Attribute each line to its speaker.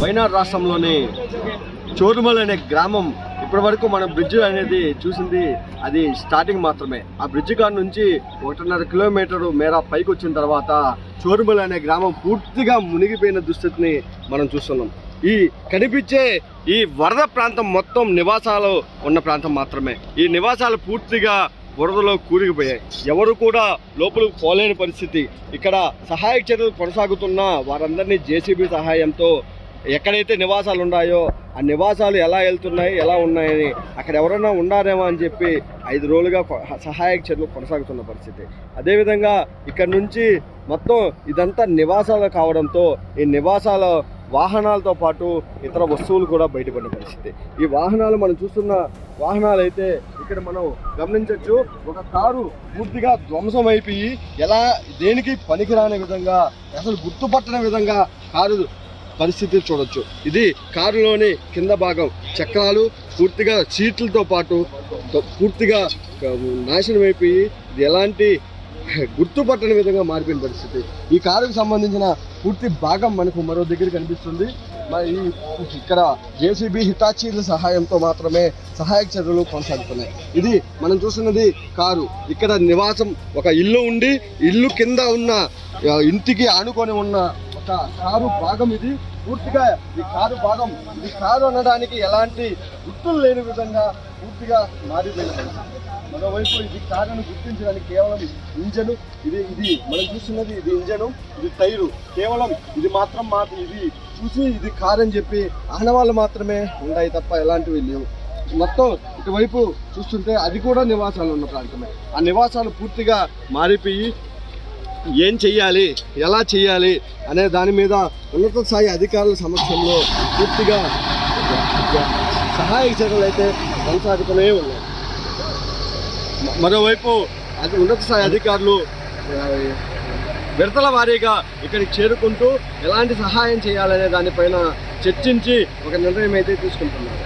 Speaker 1: వైనాడు రాష్ట్రంలోని చోరుమల్ అనే గ్రామం ఇప్పటి వరకు మన బ్రిడ్జ్ అనేది చూసింది. అది స్టార్టింగ్ మాత్రమే. ఆ బ్రిడ్జ్ కాడ నుంచి ఒకటిన్నర కిలోమీటరు మేర పైకి వచ్చిన తర్వాత చోరుమల్ అనే గ్రామం పూర్తిగా మునిగిపోయిన దుస్థితిని మనం చూస్తున్నాం. ఈ కనిపించే ఈ వరద ప్రాంతం మొత్తం నివాసాలు ఉన్న ప్రాంతం మాత్రమే. ఈ నివాసాలు పూర్తిగా బురదలో కూరిగిపోయాయి ఎవరు కూడా లోపలికి పోలేని పరిస్థితి. ఇక్కడ సహాయక చర్యలు కొనసాగుతున్న వారందరినీ జేసీబీ సహాయంతో ఎక్కడైతే నివాసాలు ఉన్నాయో ఆ నివాసాలు ఎలా వెళ్తున్నాయి ఎలా ఉన్నాయని అక్కడ ఎవరైనా ఉన్నారేమో అని చెప్పి ఐదు రోజులుగా సహాయక చర్యలు కొనసాగుతున్న పరిస్థితి. అదేవిధంగా ఇక్కడ నుంచి మొత్తం ఇదంతా నివాసాలు కావడంతో ఈ నివాసాల వాహనాలతో పాటు ఇతర వస్తువులు కూడా బయటపడిన పరిస్థితి. ఈ వాహనాలు మనం చూస్తున్న వాహనాలు అయితే ఇక్కడ మనం గమనించవచ్చు ఒక కారు పూర్తిగా ధ్వంసం అయిపోయి ఎలా దేనికి పనికిరాని విధంగా అసలు గుర్తుపట్టని విధంగా కారు పరిస్థితి చూడొచ్చు. ఇది కారులోని కింద భాగం. చక్రాలు పూర్తిగా సీట్లతో పాటు పూర్తిగా నాశనం అయిపోయి ఇది ఎలాంటి గుర్తుపట్టని విధంగా మారిపోయిన పరిస్థితి. ఈ కారుకు సంబంధించిన పూర్తి భాగం మనకు మరో దగ్గర కనిపిస్తుంది. మరి ఇక్కడ జేసీబీ హిటాచీల సహాయంతో మాత్రమే సహాయక చర్యలు కొనసాగుతున్నాయి. ఇది మనం చూస్తున్నది కారు. ఇక్కడ నివాసం ఒక ఇల్లు ఉండి ఇల్లు కింద ఉన్న ఇంటికి ఆనుకొని ఉన్న కారు భాగం ఇది. పూర్తిగా ఈ కారు భాగం ఈ కారు అనడానికి ఎలాంటి గుర్తులు లేని విధంగా పూర్తిగా మారిపోయింది. మరోవైపు ఇది కారును గుర్తించడానికి కేవలం ఇంజను ఇది ఇది మనం చూస్తున్నది ఇది ఇంజను ఇది టైరు. కేవలం ఇది మాత్రం మా ఇది చూసి ఇది కారు అని చెప్పి ఆనవాళ్ళు మాత్రమే ఉన్నాయి తప్ప ఎలాంటివి లేవు. మొత్తం ఇటువైపు చూస్తుంటే అది కూడా నివాసాలు ఉన్న ప్రాంతమే. ఆ నివాసాలు పూర్తిగా మారిపోయి ఏం చెయ్యాలి? ఎలా చేయాలి అనే దాని మీద ఉన్నత స్థాయి అధికారుల సమక్షంలో పూర్తిగా సహాయక చర్యలు అయితే కొనసాగుతూనే ఉన్నాయి. మరోవైపు అది ఉన్నత స్థాయి అధికారులు విడతల వారీగా ఇక్కడికి చేరుకుంటూ ఎలాంటి సహాయం చేయాలనే దానిపైన చర్చించి ఒక నిర్ణయం అయితే తీసుకుంటున్నారు.